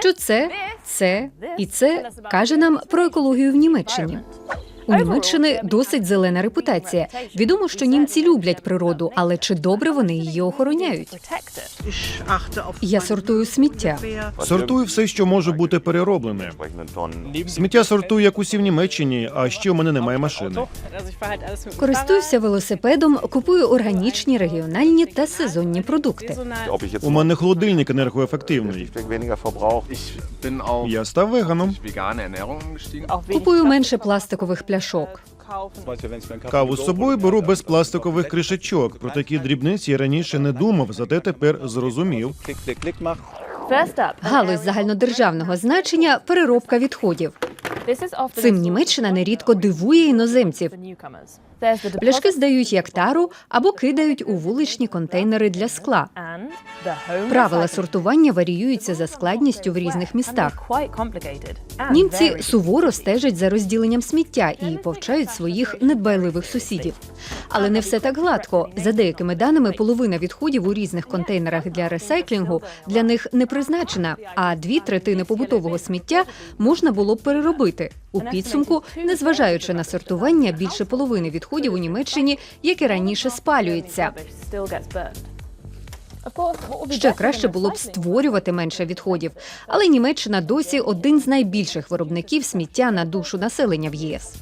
Що це, це? І це каже нам про екологію в Німеччині. У Німеччини досить зелена репутація. Відомо, що німці люблять природу, але чи добре вони її охороняють? Я сортую сміття. Сортую все, що може бути перероблене. Сміття сортую, як усі в Німеччині, а ще у мене немає машини. Користуюся велосипедом, купую органічні, регіональні та сезонні продукти. У мене холодильник енергоефективний. Я став веганом. Купую менше пластикових пляшок. Каву з собою беру без пластикових кришечок. Про такі дрібниці я раніше не думав, зате тепер зрозумів. Галузь загальнодержавного значення переробка відходів. Цим Німеччина нерідко дивує іноземців. Пляшки здають як тару або кидають у вуличні контейнери для скла. Правила сортування варіюються за складністю в різних містах. Німці суворо стежать за розділенням сміття і повчають своїх недбайливих сусідів. Але не все так гладко. За деякими даними, половина відходів у різних контейнерах для ресайклінгу для них не призначена, а дві третини побутового сміття можна було б переробити. У підсумку, незважаючи на сортування, більше половини відходів у Німеччині, як і раніше, спалюється. Ще краще було б створювати менше відходів, але Німеччина досі один з найбільших виробників сміття на душу населення в ЄС.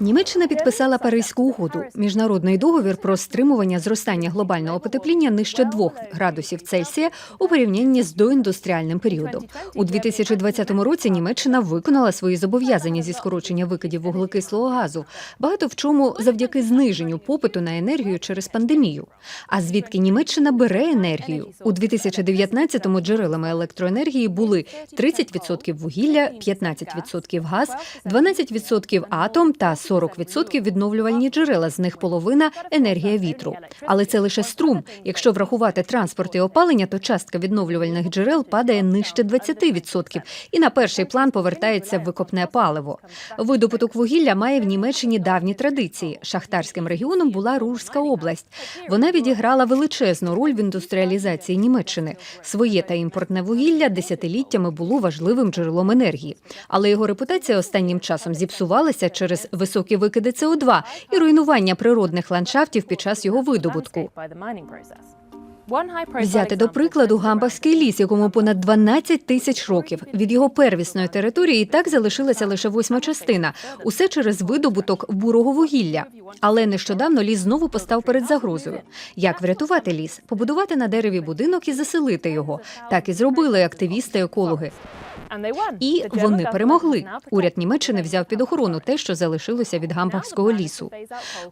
Німеччина підписала Паризьку угоду міжнародний договір про стримування зростання глобального потепління нижче 2 градусів Цельсія у порівнянні з доіндустріальним періодом. У 2020 році Німеччина виконала свої зобов'язання зі скорочення викидів вуглекислого газу. Багато в чому завдяки зниженню попиту на енергію через пандемію. А звідки Німеччина бере енергію? У 2019-му джерелами електроенергії були 30% вугілля, 15% газ, 12% атом та 40% відновлювальні джерела, з них половина енергія вітру. Але це лише струм. Якщо врахувати транспорт і опалення, то частка відновлювальних джерел падає нижче 20%. І на перший план повертається викопне паливо. Видобуток вугілля має в Німеччині давні традиції. Шахтарським регіоном була Рурська область. Вона відіграла величезну роль в індустріалізації Німеччини. Своє та імпортне вугілля десятиліттями було важливим джерелом енергії. Але його репутація останнім часом зіпсувалася через високі викиди СО2 і руйнування природних ландшафтів під час його видобутку. Взяти до прикладу гамбахський ліс, якому понад 12 тисяч років. Від його первісної території і так залишилася лише восьма частина. Усе через видобуток бурого вугілля. Але нещодавно ліс знову постав перед загрозою. Як врятувати ліс? Побудувати на дереві будинок і заселити його. Так і зробили активісти-екологи. І вони перемогли. Уряд Німеччини взяв під охорону те, що залишилося від гамбахського лісу.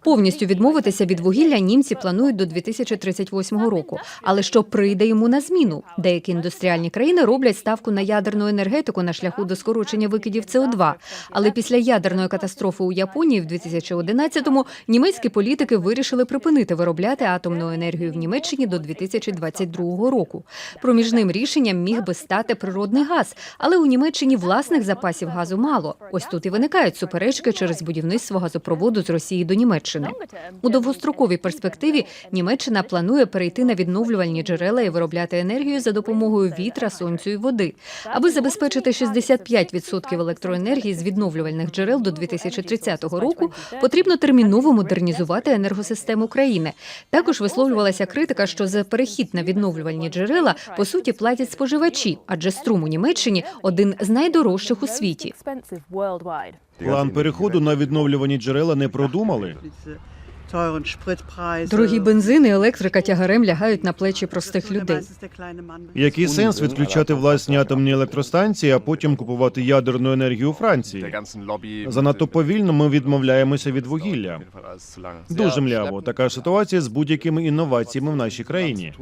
Повністю відмовитися від вугілля німці планують до 2038 року. Але що прийде йому на зміну? Деякі індустріальні країни роблять ставку на ядерну енергетику на шляху до скорочення викидів СО2. Але після ядерної катастрофи у Японії в 2011-му німецькі політики вирішили припинити виробляти атомну енергію в Німеччині до 2022 року. Проміжним рішенням міг би стати природний газ, але у Німеччині власних запасів газу мало. Ось тут і виникають суперечки через будівництво газопроводу з Росії до Німеччини. У довгостроковій перспективі Німеччина планує перейти на відновлювальні джерела і виробляти енергію за допомогою вітра, сонцю і води. Аби забезпечити 65% електроенергії з відновлювальних джерел до 2030 року, потрібно терміново модернізувати енергосистему країни. Також висловлювалася критика, що за перехід на відновлювальні джерела по суті платять споживачі, адже струм у Німеччині один з найдорожчих у світі. План переходу на відновлювані джерела не продумали. Дорогі бензин і електрика тягарем лягають на плечі простих людей. Який сенс відключати власні атомні електростанції, а потім купувати ядерну енергію у Франції? Занадто повільно ми відмовляємося від вугілля. Дуже мляво. Така ситуація з будь-якими інноваціями в нашій країні.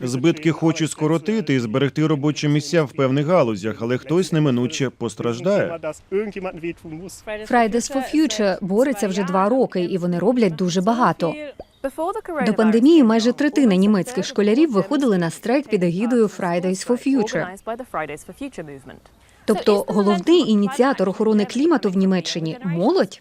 Збитки хочуть скоротити і зберегти робочі місця в певних галузях, але хтось неминуче постраждає. Fridays for Future бореться вже два роки, і вони роблять дуже багато. До пандемії майже третина німецьких школярів виходили на страйк під егідою Fridays for Future. Тобто головний ініціатор охорони клімату в Німеччині молодь.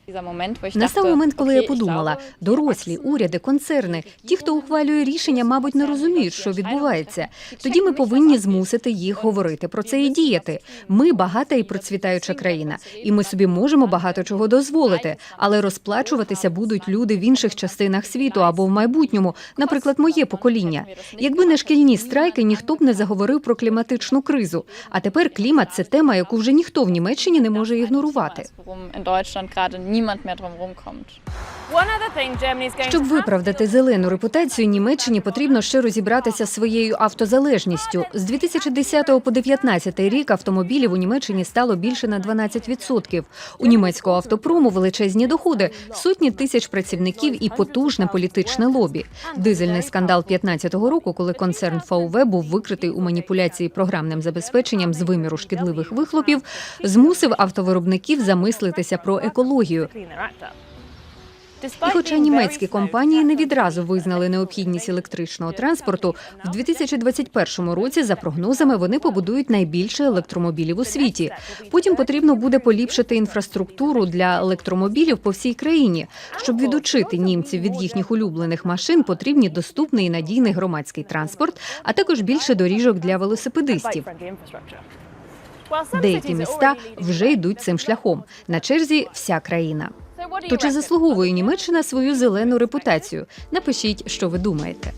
Настав момент, коли я подумала: дорослі, уряди, концерни, ті, хто ухвалює рішення, мабуть, не розуміють, що відбувається. Тоді ми повинні змусити їх говорити про це і діяти. Ми багата і процвітаюча країна, і ми собі можемо багато чого дозволити, але розплачуватися будуть люди в інших частинах світу або в майбутньому, наприклад, моє покоління. Якби не шкільні страйки, ніхто б не заговорив про кліматичну кризу. А тепер клімат це тема, яку вже ніхто в Німеччині не може ігнорувати. Щоб виправдати зелену репутацію Німеччині, потрібно ще розібратися з своєю автозалежністю. З 2010 по 2019 рік автомобілів у Німеччині стало більше на 12%. У німецького автопрому величезні доходи, сотні тисяч працівників і потужне політичне лобі. Дизельний скандал 2015 року, коли концерн VW був викритий у маніпуляції програмним забезпеченням з виміру шкідливих вихлопів, змусив автовиробників замислитися про екологію. І хоча німецькі компанії не відразу визнали необхідність електричного транспорту, в 2021 році, за прогнозами, вони побудують найбільше електромобілів у світі. Потім потрібно буде поліпшити інфраструктуру для електромобілів по всій країні. Щоб відучити німців від їхніх улюблених машин, потрібні доступний і надійний громадський транспорт, а також більше доріжок для велосипедистів. Деякі міста вже йдуть цим шляхом. На черзі вся країна. То чи заслуговує Німеччина свою зелену репутацію? Напишіть, що ви думаєте.